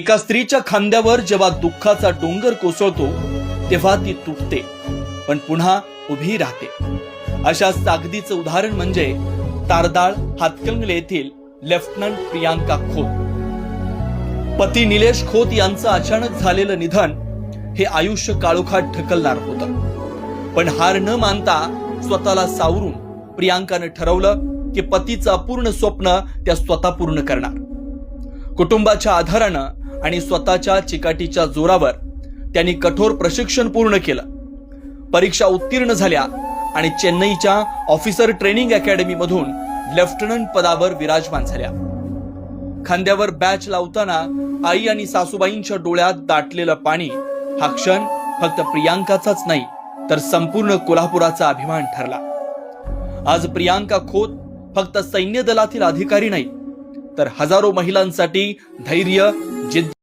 एका स्त्रीच्या खांद्यावर जेव्हा दुःखाचा डोंगर कोसळतो तेव्हा ती तुटते पण पुन्हा उभी राहते. अशा सागदीचं उदाहरण म्हणजे तारदाळ हातकंगले येथील लेफ्टनंट प्रियांका खोत. पती निलेश खोत यांचं अचानक झालेलं निधन हे आयुष्य काळोखात ढकलणार होत. पण हार न मानता स्वतःला सावरून प्रियांकानं ठरवलं की पतीचं अपूर्ण स्वप्न त्या स्वतः पूर्ण करणार. कुटुंबाच्या आधारानं आणि स्वतःच्या चिकाटीच्या जोरावर त्यांनी कठोर प्रशिक्षण पूर्ण केलं. परीक्षा उत्तीर्ण झाल्या आणि चेन्नईच्या ऑफिसर ट्रेनिंग अकॅडमीमधून लेफ्टनंट पदावर विराजमान झाल्या. खांद्यावर बॅच लावताना आई आणि सासूबाईंच्या डोळ्यात दाटलेलं पाणी हा क्षण फक्त प्रियांकाचाच नाही तर संपूर्ण कोल्हापुराचा अभिमान ठरला. आज प्रियांका खोत फक्त सैन्य दलातील अधिकारी नाही तर हजारो महिलांसाठी धैर्य जिद्द